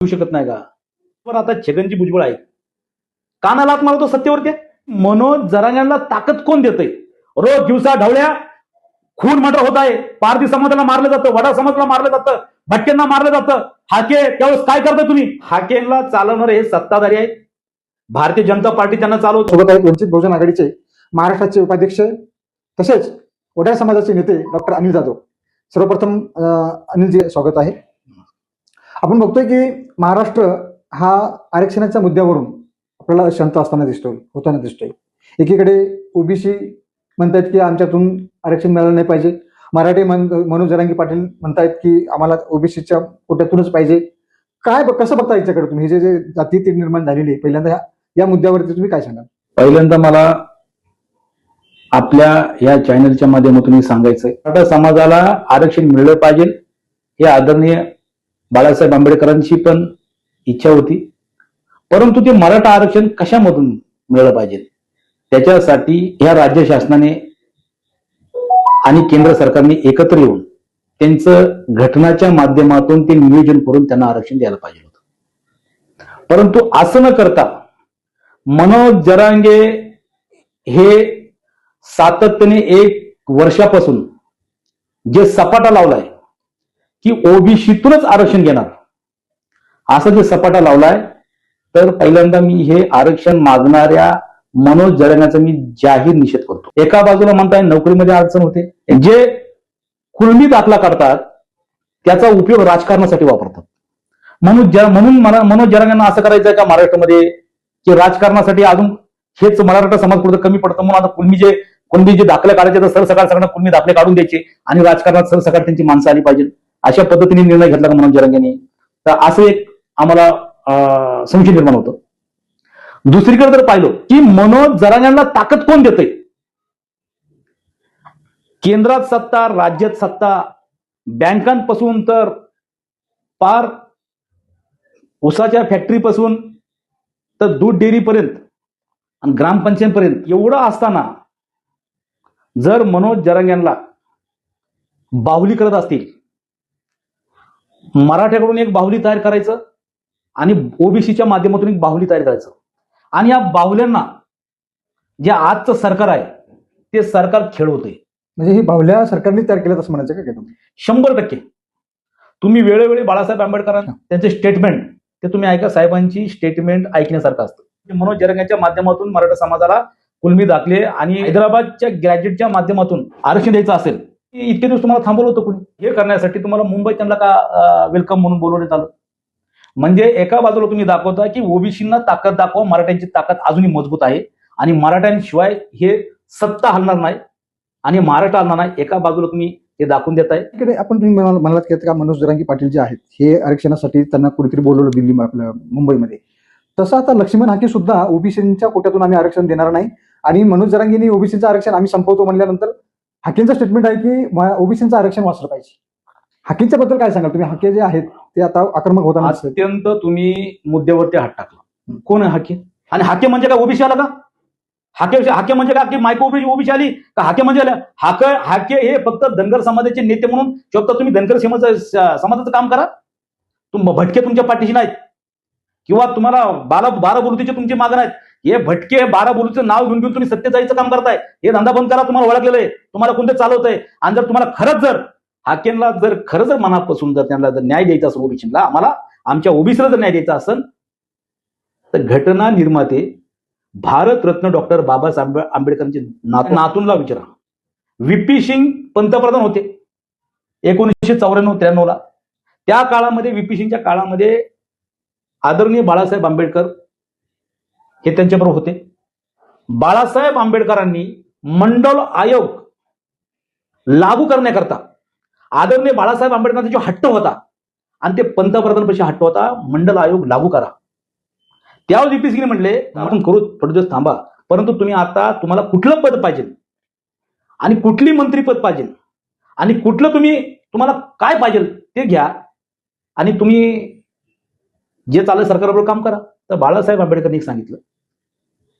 येऊ शकत नाही का? पण आता छगनजी भुजबळ आहे कानाला मला मारतो सत्तेवरती. मनोज जरांगांना ताकद कोण देतंय? रोज दिवसा ढवळ्या खून मर्डर होत आहे. पारधी समाजाला मारलं जातं वडा समाजाला मारलं जातं भटक्यांना मारलं जातं. हाके त्यावेळेस काय करता तुम्ही? हाकेला चालवणारे हे सत्ताधारी आहेत. भारतीय जनता पार्टी त्यांना चालवत. सोबत आहेत वंचित बहुजन आघाडीचे महाराष्ट्राचे उपाध्यक्ष तसेच वडार समाजाचे नेते डॉक्टर अनिल जाधव. सर्वप्रथम अं, अनिलजी स्वागत आहे. आपण बघतोय की महाराष्ट्र हा आरक्षणाच्या मुद्द्यावरून आपल्याला शांत असताना दिसतोय होताना दिसतोय. एकीकडे ओबीसी म्हणतायत की आमच्यातून आरक्षण मिळालं नाही पाहिजे. मराठी मन मनोज जरांगी पाटील म्हणतायत की आम्हाला ओबीसीच्या कोट्यातूनच पाहिजे. काय कसं बघता याच्याकडे तुम्ही? हे जे जाती तीड निर्माण झालेली आहे पहिल्यांदा या- या मुद्द्यावरती तुम्ही काय सांगाल? पहिल्यांदा मला आपल्या या चॅनलच्या माध्यमातून सांगायचंय. मराठा समाजाला आरक्षण मिळलं पाहिजे हे आदरणीय बाळासाहेब आंबेडकरांची पण इच्छा होती. परंतु ते मराठा आरक्षण कशामधून मिळलं पाहिजे? त्याच्यासाठी ह्या राज्य शासनाने आणि केंद्र सरकारने एकत्र येऊन त्यांचं घटनाच्या माध्यमातून ते नियोजन करून त्यांना आरक्षण द्यायला पाहिजे होतं. परंतु असं न करता मनोज जरांगे हे सातत्याने एक वर्षापासून जे सपाटा लावलाय की ओबीसीतूनच आरक्षण घेणार. असं जे सपाटा लावलाय तर पहिल्यांदा मी हे आरक्षण मागणाऱ्या मनोज जरांगाचा मी जाहीर निषेध करतो. एका बाजूला म्हणताय नोकरीमध्ये अडचण होते. जे कुळमी दाखला काढतात त्याचा उपयोग राजकारणासाठी वापरतात. म्हणून म्हणून मनोज जरांगांना असं करायचंय का महाराष्ट्रामध्ये की राजकारणासाठी अजून हेच मराठा समाज कुठं कमी पडतं म्हणून आता कुणबी जे कुणबी जे दाखले काढायचे तर सरसकाळ सगळ्यांना कुणबी दाखले काढून द्यायचे आणि राजकारणात सरसकाळ त्यांची माणसं आली पाहिजे. अशा पद्धतीने निर्णय घेतला का मनोज जरांगेने तर असं एक आम्हाला अं, संशय निर्माण होतं. दुसरीकडे जर पाहिलं की मनोज जरांगांना ताकद कोण देतंय? केंद्रात सत्ता राज्यात सत्ता बँकांपासून तर पार उसाच्या फॅक्टरीपासून तर दूध डेअरीपर्यंत आणि ग्रामपंचायतपर्यंत एवढं असताना जर मनोज जरांग यांना बाहुली करत असतील मराठ्याकडून एक बाहुली तयार करायचं आणि ओबीसीच्या माध्यमातून एक बाहुली तयार करायचं. आणि या बाहुल्यांना जे आजचं सरकार आहे ते सरकार खेळवतंय. म्हणजे ही बाहुल्या सरकारने तयार केल्यात असं म्हणायचं का तुम्ही? शंभर टक्के. तुम्ही वेळोवेळी बाळासाहेब आंबेडकरांना त्यांचे स्टेटमेंट ते तुम्ही ऐका साहेबांची स्टेटमेंट ऐकण्यासारखं असतं. मनोज जरंगाच्या माध्यमातून मराठा समाजाला कुलमी दाखले आणि हैदराबादच्या ग्रॅज्युएटच्या माध्यमातून आरक्षण द्यायचं असेल इतके दिवस तुम्हाला थांबवलं होतं कुणी? हे करण्यासाठी तुम्हाला मुंबई त्यांना का वेलकम म्हणून बोलवण्यात आलं? म्हणजे एका बाजूला तुम्ही दाखवता की ओबीसींना ताकद दाखवा मराठ्यांची ताकद अजूनही मजबूत आहे. आणि मराठ्यांशिवाय हे सत्ता हलणार नाही आणि महाराष्ट्र हलणार नाही. एका बाजूला तुम्ही हे दाखवून देत आहे आपण तुम्ही म्हणालात की का मनोज जरांगी पाटील जे आहेत हे आरक्षणासाठी त्यांना कुठेतरी बोलवलं दिल्ली आपल्या मुंबईमध्ये. तसं आता लक्ष्मण हाके सुद्धा ओबीसीच्या कोट्यातून आम्ही आरक्षण देणार नाही. आणि मनोज जरांगीने ओबीसीचं आरक्षण आम्ही संपवतो म्हणल्यानंतर हाकेंचं स्टेटमेंट आहे की ओबीसीचं आरक्षण वाचलं पाहिजे. हाकेंच्या बद्दल काय सांगाल? तुम्ही हाके जे आहेत ते आता आक्रमक होताना. अत्यंत तुम्ही मुद्द्यावरती हात टाकला. कोण आहे हाके? आणि हाके म्हणजे काय ओबीसी आला का? हाके हाके म्हणजे काय की मायको ओबीसी ओबीसी आली का? हाके म्हणजे हाके हाके हे फक्त धनगर समाजाचे नेते म्हणून फक्त तुम्ही धनगर समाज समाजाचं काम करा? तुम भटके तुमच्या पाठीशी नाहीत. किंवा तुम्हाला बारा बारा बोलतीचे तुमची मागं नाहीत. हे भटके बारा बोलूचं नाव घेऊन घेऊन तुम्ही सत्य जायचं काम करताय. हे धंदा बंद करा तुम्हाला ओळखलेलं आहे. तुम्हाला कोणते चालवतंय? आणि जर तुम्हाला खरंच जर हाकेनला जर खरं जर मनापासून जर त्यांना जर न्याय द्यायचा असेल ओबीसीला आम्हाला आमच्या ओबीसीला जर न्याय द्यायचा असेल तर घटना निर्माते भारतरत्न डॉक्टर बाबासाहेब आंबेडकरांचे नात नातूनला विचारा. व्हीपी सिंग पंतप्रधान होते. एकोणीसशे चौऱ्याण्णव त्र्याण्णवला. त्या काळामध्ये व्हीपी सिंगच्या काळामध्ये आदरणीय बाळासाहेब आंबेडकर हे त्यांच्याबरोबर होते. बाळासाहेब आंबेडकरांनी मंडल आयोग लागू करण्याकरता आदरणीय बाळासाहेब आंबेडकरांचा जो हट्ट होता आणि ते पंतप्रधानपेक्षा हट्ट होता मंडल आयोग लागू करा. त्यावर व्हीपी म्हटले म्हणले आपण करू थोडे दिवस थांबा. परंतु तुम्ही आता तुम्हाला कुठलं पद पाहिजे? आणि कुठली मंत्रीपद पाहिजे? आणि कुठलं तुम्ही तुम्हाला काय पाहिजे ते घ्या. आणि तुम्ही जे चालेल सरकारबरोबर काम करा. तर बाळासाहेब आंबेडकरांनी सांगितलं.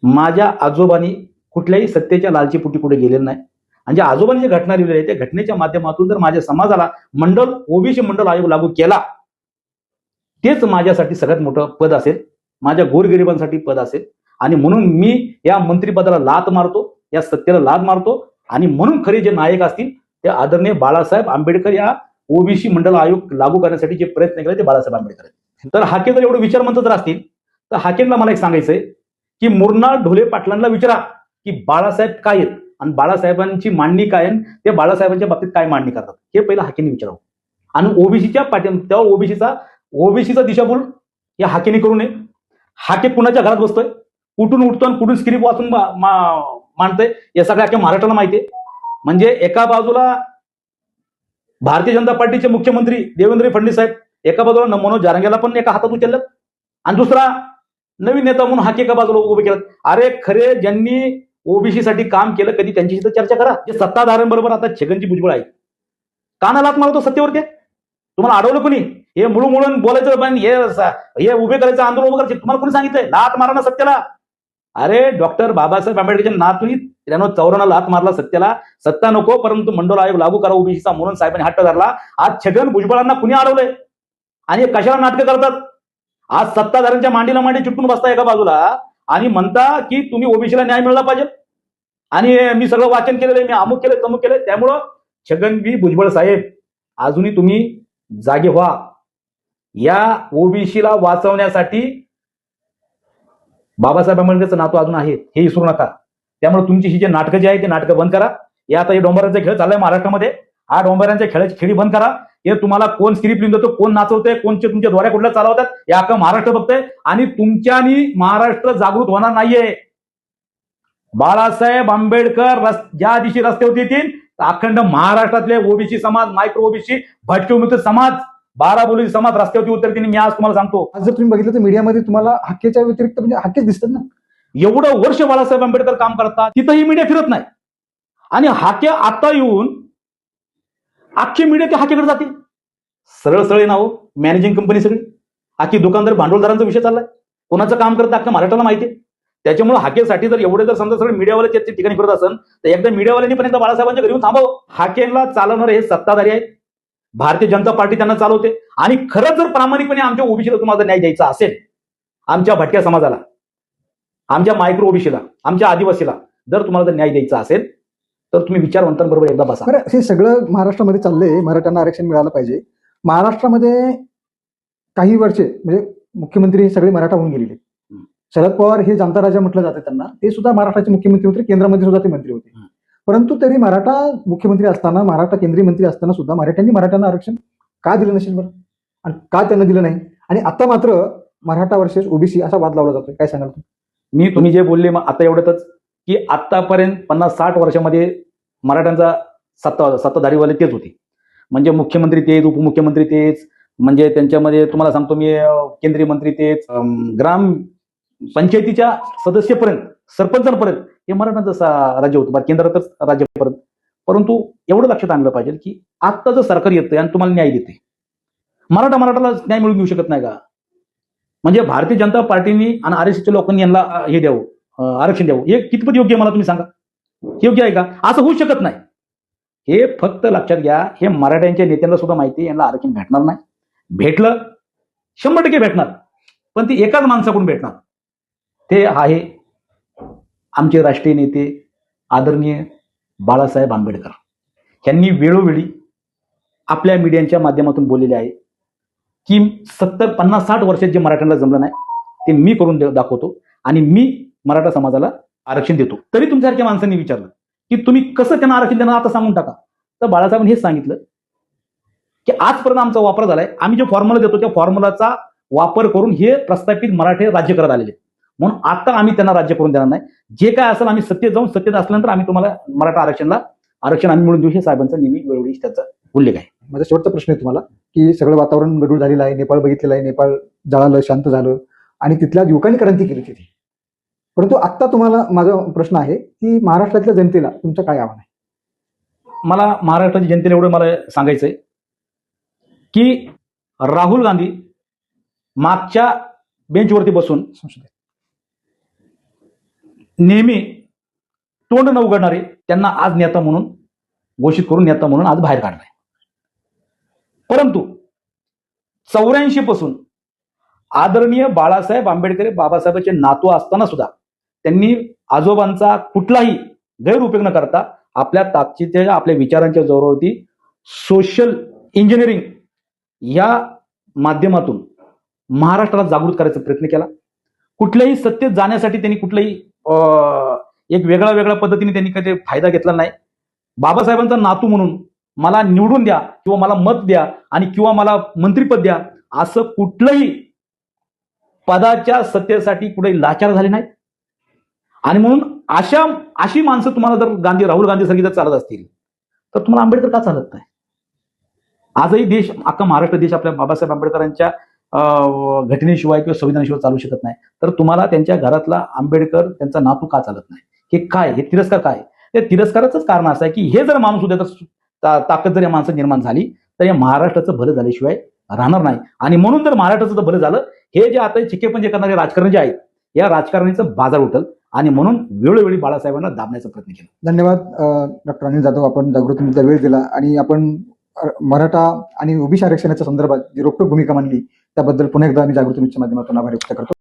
माझ्या आजोबांनी कुठल्याही सत्तेच्या लालचीपुटी पुढे गेलेलं नाही. आणि ज्या आजोबांनी जे घटना लिहिलेली आहे त्या घटनेच्या माध्यमातून जर माझ्या समाजाला मंडल ओबीसी मंडल आयोग लागू केला तेच माझ्यासाठी सगळ्यात मोठं पद असेल. माझ्या गोरगरिबांसाठी पद असेल. आणि म्हणून मी या मंत्रिपदाला लात मारतो या सत्तेला लाद मारतो. आणि म्हणून खरे जे नायक असतील ते आदरणीय बाळासाहेब आंबेडकर या ओबीसी मंडल आयोग लागू करण्यासाठी जे प्रयत्न केले ते बाळासाहेब आंबेडकर तर हाके जर एवढं विचारमंत जर असतील तर हाकेनला मला एक सांगायचंय की मुरनाळ ढोले पाटलांना विचारा की बाळासाहेब काय आहेत आणि बाळासाहेबांची मांडणी काय आहे ते बाळासाहेबांच्या बाबतीत काय मांडणी करतात. हे पहिलं हाकेने विचारावं. आणि ओबीसीच्या पाठी तेव्हा ओबीसीचा ओबीसीचा दिशाभूल या हाकेने करू नये. हाके कुणाच्या घरात बसतोय? कुठून उठतो आणि कुठून स्क्रिप्ट वाचून मांडतोय? या सगळ्या अख्ख्या महाराष्ट्राला माहिती आहे. म्हणजे एका बाजूला भारतीय जनता पार्टीचे मुख्यमंत्री देवेंद्र फडणवीस साहेब एका बाजूला मनोज जारंगेला पण एका हातात उचललं आणि दुसरा नवीन नेता म्हणून हाके बाजू बाजूला उभे केलं? अरे खरे ज्यांनी ओबीसी साठी काम केलं कधी त्यांच्याशी तर चर्चा करा. जे सत्ताधाऱ्यांबरोबर आता छगनजी भुजबळ आहे कानाला हात मारतो सत्तेवरती. तुम्हाला अडवलं कोणी? हे मुळू मुळून बोलायचं पण हे हे उभे करायचं आंदोलन उभं करायचं तुम्हाला कोणी सांगितलंय? लात मारा ना सत्याला अरे डॉक्टर बाबासाहेब आंबेडकरच्या नातूनी त्यानं चौरांना लात मारला सत्याला सत्ता नको परंतु मंडळ आयोग लागू करा ओबीसीचा म्हणून साहेबांनी हट्ट धरला. आज छगन भुजबळांना कुणी अडवलंय? आणि कशाला नाटकं करतात? आज सत्ताधाऱ्यांच्या मांडीला मांडी चिटकून बसता एका बाजूला. आणि म्हणता की तुम्ही ओबीसीला न्याय मिळाला पाहिजे. आणि मी सगळं वाचन केलेलं मी अमुक केलं तमुक केले. त्यामुळं छगन बी भुजबळ साहेब अजूनही तुम्ही जागे व्हा. या ओबीसीला वाचवण्यासाठी बाबासाहेब आंबेडकरचं नातू अजून आहे हे विसरू नका. त्यामुळे तुमची ही जे नाटकं जे आहे ते नाटकं बंद करा. या आता हे डोंबरांचा खेळ चाललाय महाराष्ट्रामध्ये. हा डोंबरांच्या खेळाची खेळी बंद करा. हे तुम्हाला कोण स्क्रिप्ट लिहून देतो कोण नाचवतंय कोणचे तुमच्या द्वारे कुठल्या चालवतात हे अख्खं महाराष्ट्र बघतंय. आणि तुमच्यानी महाराष्ट्र जागृत होणार नाहीये. बाळासाहेब आंबेडकर रस- ज्या दिवशी रस्त्यावरती येतील तर अखंड महाराष्ट्रातले ओबीसी समाज मायक्रो ओबीसी भटके उमित समाज बारा बोली समाज रस्त्यावरती उतरतील मी आज तुम्हाला सांगतो. आज जर तुम्ही बघितलं तर मीडियामध्ये तुम्हाला हाकेच्या व्यतिरिक्त म्हणजे हाकेच दिसतात ना. एवढं वर्ष बाळासाहेब आंबेडकर काम करतात तिथंही मीडिया फिरत नाही. आणि हाक्या आता येऊन अख्खी मीडिया ते हाकेकडे जाते सरळ सरळ नाव मॅनेजिंग कंपनी सगळी. अख्खी दुकानदार भांडवलदारांचा विषय चाललाय. कोणाचं काम करतं अख्खा महाराष्ट्राला माहिती आहे. त्याच्यामुळे हाकेसाठी जर एवढे जर समजा सगळे मीडियावाले त्या ठिकाणी फिरत असेल तर एकदा मीडियावाल्यांनी पण एकदा बाळासाहेबांच्या घरी येऊन थांबावं. हाकेला चालवणारे हे सत्ताधारी आहेत. भारतीय जनता पार्टी त्यांना चालवते. आणि खरंच जर प्रामाणिकपणे आमच्या ओबीसीला तुम्हाला न्याय द्यायचा असेल आमच्या भटक्या समाजाला आमच्या मायक्रो ओबीसीला आमच्या आदिवासीला जर तुम्हाला जर न्याय द्यायचा असेल तर तुम्ही विचारवंतांबरोबर एकदा बसा. बरं हे सगळं महाराष्ट्रामध्ये चाललंय. मराठ्यांना आरक्षण मिळालं पाहिजे. महाराष्ट्रामध्ये काही वर्षे म्हणजे मुख्यमंत्री हे सगळे मराठा होऊन गेलेले. शरद पवार हे जाणता राजा म्हटलं जाते त्यांना. ते सुद्धा महाराष्ट्राचे मुख्यमंत्री होते केंद्रामध्ये सुद्धा ते मंत्री होते. परंतु तरी मराठा मुख्यमंत्री असताना महाराष्ट्र केंद्रीय मंत्री असताना सुद्धा मराठ्यांनी मराठ्यांना आरक्षण का दिलं नसेल बरं? आणि का त्यांना दिलं नाही? आणि आता मात्र मराठा वर्सेस ओबीसी असा वाद लावला जातोय. काय सांगाल तुम्ही? मी तुम्ही जे बोलले मग आता एवढंच की आतापर्यंत पन्नास साठ वर्षामध्ये मराठ्यांचा सत्ता सत्ताधारीवाले तेच होते. म्हणजे मुख्यमंत्री तेच उपमुख्यमंत्री तेच म्हणजे त्यांच्यामध्ये तुम्हाला सांगतो मी केंद्रीय मंत्री तेच ग्राम पंचायतीच्या सदस्यपर्यंत सरपंचांपर्यंत हे मराठ्यांचं राज्य होतं. बरं केंद्रातच राज्यापर्यंत. परंतु एवढं लक्षात आणलं पाहिजे की आत्ता जर सरकार येतं आणि तुम्हाला न्याय देते मराठा मराठाला न्याय मिळून घेऊ शकत नाही का? म्हणजे भारतीय जनता पार्टीनी आणि आर एस एसच्या लोकांनी यांना हे द्यावं. आरक्षण द्यावं. हे कितपत योग्य मला तुम्ही सांगा. योग्य आहे का? असं होऊ शकत नाही. हे फक्त लक्षात घ्या हे मराठ्यांच्या नेत्यांना सुद्धा माहिती यांना आरक्षण भेटणार नाही. भेटलं शंभर टक्के भेटणार. पण ती एकाच माणसाकडून भेटणार. ते आहे आमचे राष्ट्रीय नेते आदरणीय बाळासाहेब आंबेडकर. यांनी वेळोवेळी आपल्या मीडियांच्या माध्यमातून बोललेले आहे की सत्तर पन्नास साठ वर्षात जे मराठ्यांना जमलं नाही ते मी करून दाखवतो. आणि मी मराठा समाजाला आरक्षण देतो. तरी तुमच्यासारख्या माणसांनी विचारलं की तुम्ही कसं त्यांना आरक्षण देणार आता सांगून टाका. तर बाळासाहेबांनी हेच सांगितलं की आजपर्यंत आमचा वापर झालाय. आम्ही जे फॉर्म्युला देतो त्या फॉर्म्युलाचा वापर करून हे प्रस्थापित मराठे राज्य करत आलेले. म्हणून आता आम्ही त्यांना राज्य करून देणार नाही. जे काय असेल आम्ही सत्तेत जाऊन सत्तेत असल्यानंतर आम्ही तुम्हाला मराठा आरक्षणला आरक्षण आम्ही मिळून देऊ. हे साहेबांचा नेहमी वेळोवेळी त्याचा उल्लेख आहे. माझा शेवटचा प्रश्न आहे तुम्हाला की सगळं वातावरण गडूळ झालेलं आहे. नेपाळ बघितलेलं आहे. नेपाळ जळालं शांत झालं. आणि तिथल्या युवकांनी क्रांती केली तिथे. परंतु आता तुम्हाला माझा प्रश्न आहे की महाराष्ट्रातल्या जनतेला तुमचं काय आव्हान आहे? मला महाराष्ट्राच्या जनतेला एवढं मला सांगायचंय की राहुल गांधी मागच्या बेंचवरती बसून संसदेत. नेहमी तोंड न उघडणारे त्यांना आज नेता म्हणून घोषित करून नेता म्हणून आज बाहेर काढलाय. परंतु चौऱ्याऐंशी पासून आदरणीय बाळासाहेब आंबेडकर बाबासाहेबांचे नातू असताना सुद्धा त्यांनी आजोबांचा कुठलाही गैरउपयोग न करता आपल्या ताकदीच्या आपल्या विचारांच्या जोरावरती सोशल इंजिनिअरिंग या माध्यमातून महाराष्ट्राला जागृत करायचा प्रयत्न केला. कुठल्याही सत्तेत जाण्यासाठी त्यांनी कुठलाही एक वेगळ्या वेगळ्या पद्धतीने त्यांनी काही फायदा घेतला नाही. बाबासाहेबांचा नातू म्हणून मला निवडून द्या किंवा मला मत द्या आणि किंवा मला मंत्रीपद द्या असं कुठलंही पदाच्या सत्तेसाठी कुठेही लाचार झाले नाहीत. आणि म्हणून अशा अशी माणसं तुम्हाला जर गांधी राहुल गांधी सारखी जर चालत असतील तर तुम्हाला आंबेडकर का चालत नाही? आजही देश अख्खा महाराष्ट्र देश आपल्या बाबासाहेब आंबेडकरांच्या घटनेशिवाय किंवा संविधानाशिवाय चालू शकत नाही. तर तुम्हाला त्यांच्या घरातला आंबेडकर त्यांचा नातू का चालत नाही? हे काय? हे तिरस्कार काय? ते तिरस्काराचंच कारण असं आहे की हे जर माणूस उद्या ताकद जर या माणसं निर्माण झाली तर या महाराष्ट्राचं भलं झाल्याशिवाय राहणार नाही. आणि म्हणून जर महाराष्ट्राचं जर भलं झालं हे जे आता चिकेपंजे करणारे राजकारण जे आहेत या राजकारणाचं बाजार उठल. आणि म्हणून वेळोवेळी बाळासाहेबांना दाबण्याचा प्रयत्न केला. धन्यवाद डॉक्टर अनिल जाधव. आपण जागृतीचा वेळ दिला आणि आपण मराठा आणि ओबीसी आरक्षणाच्या संदर्भात जी रोखोक भूमिका मांडली त्याबद्दल पुन्हा एकदा आम्ही जागृती माध्यमातून आभार व्यक्त करतो.